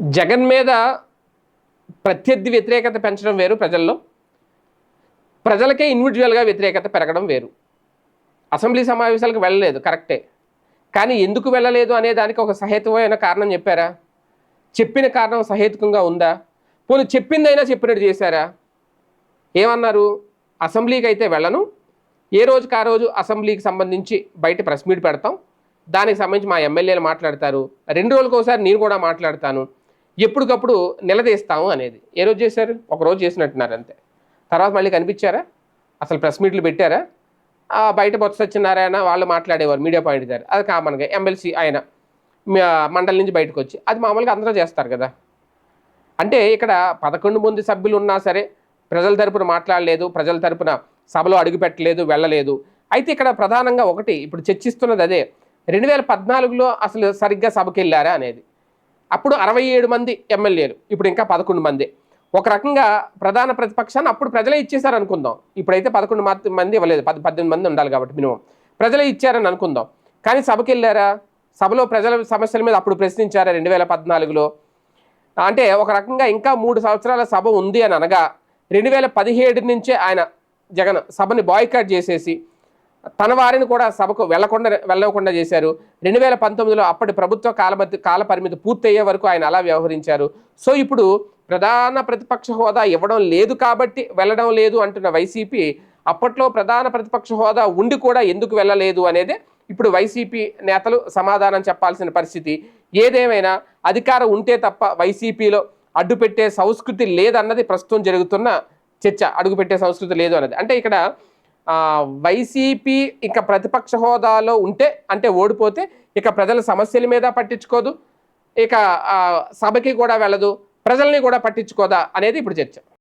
జగన్ మీద ప్రత్యర్థి వ్యతిరేకత పెంచడం వేరు ప్రజల్లో. ప్రజలకే ఇండివిజువల్గా వ్యతిరేకత పెరగడం వేరు. అసెంబ్లీ సమావేశాలకు వెళ్ళలేదు కరెక్టే. కానీ ఎందుకు వెళ్ళలేదు అనే దానికి ఒక సహేతుకమైన కారణం చెప్పారా? చెప్పిన కారణం సహేతుకంగా ఉందా? పోనీ చెప్పిందైనా చెప్పినట్టు చేశారా? ఏమన్నారు? అసెంబ్లీకి అయితే వెళ్ళను. ఏ రోజుకి ఆ రోజు అసెంబ్లీకి సంబంధించి బయట ప్రెస్ మీట్ పెడతాం. దానికి సంబంధించి మా ఎమ్మెల్యేలు మాట్లాడతారు. రెండు రోజులకు ఒకసారి నేను కూడా మాట్లాడతాను. ఎప్పటికప్పుడు నిలదీస్తాము అనేది. ఏ రోజు చేశారు? ఒక రోజు చేసినట్టున్నారు అంతే. తర్వాత మళ్ళీ కనిపించారా? అసలు ప్రెస్ మీట్లు పెట్టారా? బయట బొత్స సత్యనారాయణ వాళ్ళు మాట్లాడేవారు మీడియా పాయింట్ గారు. అది కామన్గా ఎమ్మెల్సీ ఆయన మండలి నుంచి బయటకు వచ్చి. అది మామూలుగా అందరూ చేస్తారు కదా. అంటే ఇక్కడ పదకొండు మంది సభ్యులు ఉన్నా సరే ప్రజల తరపున మాట్లాడలేదు ప్రజల తరపున సభలో అడుగుపెట్టలేదు వెళ్ళలేదు. అయితే ఇక్కడ ప్రధానంగా ఒకటి ఇప్పుడు చర్చిస్తున్నది అదే. రెండు వేల పద్నాలుగులో అసలు సరిగ్గా సభకి వెళ్ళారా అనేది. అప్పుడు అరవై ఏడు మంది ఎమ్మెల్యేలు ఇప్పుడు ఇంకా పదకొండు మంది. ఒక రకంగా ప్రధాన ప్రతిపక్షాన్ని అప్పుడు ప్రజలే ఇచ్చేశారు అనుకుందాం ఇప్పుడైతే పదకొండు మంది ఇవ్వలేదు పది పద్దెనిమిది మంది ఉండాలి కాబట్టి మినిమం. ప్రజలే ఇచ్చారని అనుకుందాం. కానీ సభకి వెళ్ళారా సభలో ప్రజల సమస్యల మీద అప్పుడు ప్రశ్నించారా రెండు వేల పద్నాలుగులో? అంటే ఒక రకంగా ఇంకా మూడు సంవత్సరాల సభ ఉంది అని అనగా రెండు వేల పదిహేడు నుంచే ఆయన జగన్ సభని బాయ్కాట్ చేసేసి తన వారిని కూడా సభకు వెళ్ళకుండా వెళ్ళకుండా చేశారు. రెండు వేల పంతొమ్మిదిలో అప్పటి ప్రభుత్వ కాలమతి కాల పరిమితి పూర్తయ్యే వరకు ఆయన అలా వ్యవహరించారు. సో ఇప్పుడు ప్రధాన ప్రతిపక్ష హోదా ఇవ్వడం లేదు కాబట్టి వెళ్ళడం లేదు అంటున్న వైసీపీ అప్పట్లో ప్రధాన ప్రతిపక్ష హోదా ఉండి కూడా ఎందుకు వెళ్ళలేదు అనేది ఇప్పుడు వైసీపీ నేతలు సమాధానం చెప్పాల్సిన పరిస్థితి. ఏదేమైనా అధికారం ఉంటే తప్ప వైసీపీలో అడ్డుపెట్టే సంస్కృతి లేదన్నది ప్రస్తుతం జరుగుతున్న చర్చ. అడుగుపెట్టే సంస్కృతి లేదు అన్నది. అంటే ఇక్కడ వైసీపీ ఇక ప్రతిపక్ష హోదాలో ఉంటే అంటే ఓడిపోతే ఇక ప్రజల సమస్యల మీద పట్టించుకోదు. ఇక సభకి కూడా వెళ్ళదు. ప్రజల్ని కూడా పట్టించుకోదా అనేది ఇప్పుడు చర్చ.